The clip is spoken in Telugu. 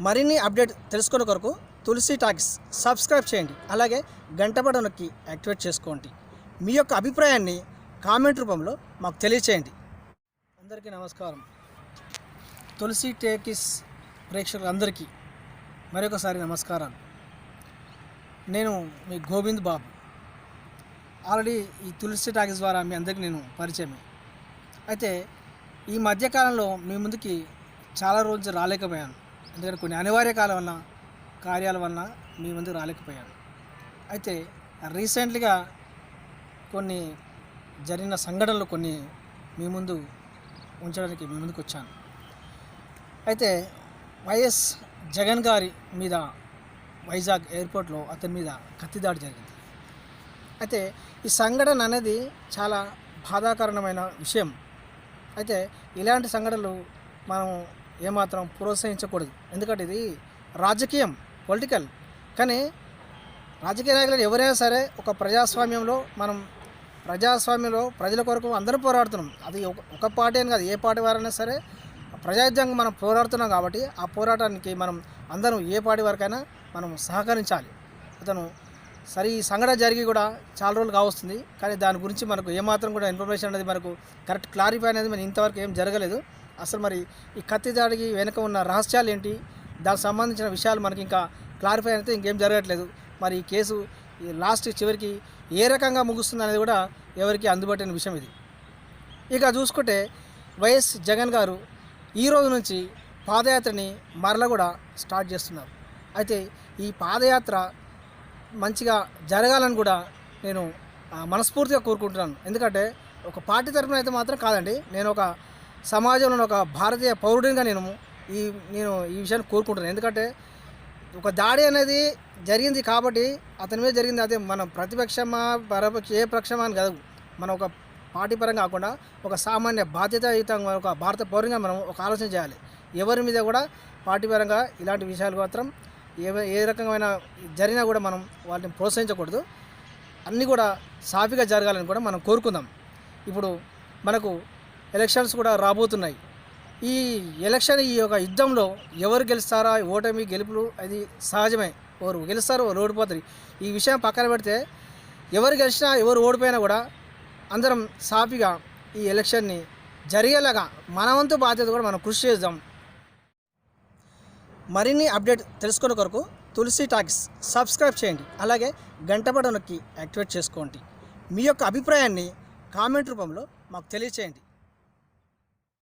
మరిన్ని అప్డేట్ తెలుసుకునే కొరకు తులసి టాక్స్ సబ్స్క్రైబ్ చేయండి. అలాగే గంట బటన్ నొక్కి యాక్టివేట్ చేసుకోండి. మీ యొక్క అభిప్రాయాన్ని కామెంట్ రూపంలో మాకు తెలియచేయండి. అందరికీ నమస్కారం. తులసి టేకిస్ ప్రేక్షకులందరికీ మరొకసారి నమస్కారాలు. నేను మీ గోవింద్ బాబు. ఆల్రెడీ ఈ తులసి టాకీస్ ద్వారా మీ అందరికీ నేను పరిచయమే అయితే ఈ మధ్యకాలంలో మీ ముందుకి చాలా రోజులు రాలేకపోయాను. ఎందుకంటే కొన్ని అనివార్య కాలం వలన కార్యాల వలన మీ ముందుకు రాలేకపోయాను అయితే రీసెంట్లీగా కొన్ని జరిగిన సంఘటనలు కొన్ని మీ ముందు ఉంచడానికి మీ ముందుకు వచ్చాను. అయితే వైఎస్ జగన్ గారి మీద వైజాగ్ ఎయిర్పోర్ట్లో అతని మీద కత్తిదాడి జరిగింది. అయితే ఈ సంఘటన అనేది చాలా బాధాకరణమైన విషయం. అయితే ఇలాంటి సంఘటనలు మనం ఏమాత్రం ప్రోత్సహించకూడదు. ఎందుకంటే ఇది రాజకీయం పొలిటికల్. కానీ రాజకీయ నాయకులు ఎవరైనా సరే ఒక ప్రజాస్వామ్యంలో మనం ప్రజాస్వామ్యంలో ప్రజల కొరకు అందరూ పోరాడుతున్నాం. అది ఒక ఒక పార్టీ అని కాదు ఏ పార్టీ వారైనా సరే ప్రజాజ్యాంగం మనం పోరాడుతున్నాం కాబట్టి ఆ పోరాటానికి మనం అందరం ఏ పార్టీ వరకైనా మనం సహకరించాలి. అతను సరే ఈ సంఘటన జరిగి కూడా చాలా రోజులు కావస్తుంది. కానీ దాని గురించి మనకు ఏమాత్రం కూడా ఇన్ఫర్మేషన్ అనేది మనకు కరెక్ట్ క్లారిఫై అనేది మనం ఇంతవరకు ఏం జరగలేదు. అసలు మరి ఈ కత్తి దాడికి వెనుక ఉన్న రహస్యాలు ఏంటి? దానికి సంబంధించిన విషయాలు మనకి ఇంకా క్లారిఫై అయితే ఇంకేం జరగట్లేదు. మరి ఈ కేసు ఈ లాస్ట్ చివరికి ఏ రకంగా ముగుస్తుంది అనేది కూడా ఎవరికి అందుబాటున విషయం ఇది. ఇక చూసుకుంటే వైఎస్ జగన్ గారు ఈ రోజు నుంచి పాదయాత్రని మరల కూడా స్టార్ట్ చేస్తున్నారు. అయితే ఈ పాదయాత్ర మంచిగా జరగాలని కూడా నేను మనస్ఫూర్తిగా కోరుకుంటున్నాను. ఎందుకంటే ఒక పార్టీ తరఫున అయితే మాత్రం కాదండి నేను ఒక సమాజంలో ఒక భారతీయ పౌరుడిగా నేను ఈ నేను ఈ విషయాన్ని కోరుకుంటున్నాను. ఎందుకంటే ఒక దాడి అనేది జరిగింది కాబట్టి అతని మీద జరిగింది అదే మనం ప్రతిపక్షమా పరపక్ష ఏ పక్షమా అని కాదు. మనం ఒక పార్టీ పరంగా కాకుండా ఒక సామాన్య బాధ్యతాయుతంగా ఒక భారత పౌరంగా మనం ఒక ఆలోచన చేయాలి. ఎవరి మీద కూడా పార్టీ పరంగా ఇలాంటి విషయాలు మాత్రం ఏ ఏ రకమైన జరిగినా కూడా మనం వాటిని ప్రోత్సహించకూడదు. అన్నీ కూడా సాఫీగా జరగాలని కూడా మనం కోరుకుందాం. ఇప్పుడు మనకు ఎలక్షన్స్ కూడా రాబోతున్నాయి. ఈ ఎలక్షన్ ఈ యొక్క యుద్ధంలో ఎవరు గెలుస్తారా ఓటమి గెలుపులు అది సహజమే. ఎవరు గెలుస్తారు ఎవరు ఓడిపోతారు ఈ విషయం పక్కన పెడితే ఎవరు గెలిచినా ఎవరు ఓడిపోయినా కూడా అందరం సాఫీగా ఈ ఎలక్షన్ని జరిగేలాగా మనవంతు బాధ్యత కూడా మనం కృషి చేద్దాం. మరిన్ని అప్డేట్ తెలుసుకునే కొరకు తులసి టాక్స్ సబ్స్క్రైబ్ చేయండి. అలాగే గంట బటన్ నొక్కి యాక్టివేట్ చేసుకోండి. మీ యొక్క అభిప్రాయాన్ని కామెంట్ రూపంలో మాకు తెలియచేయండి.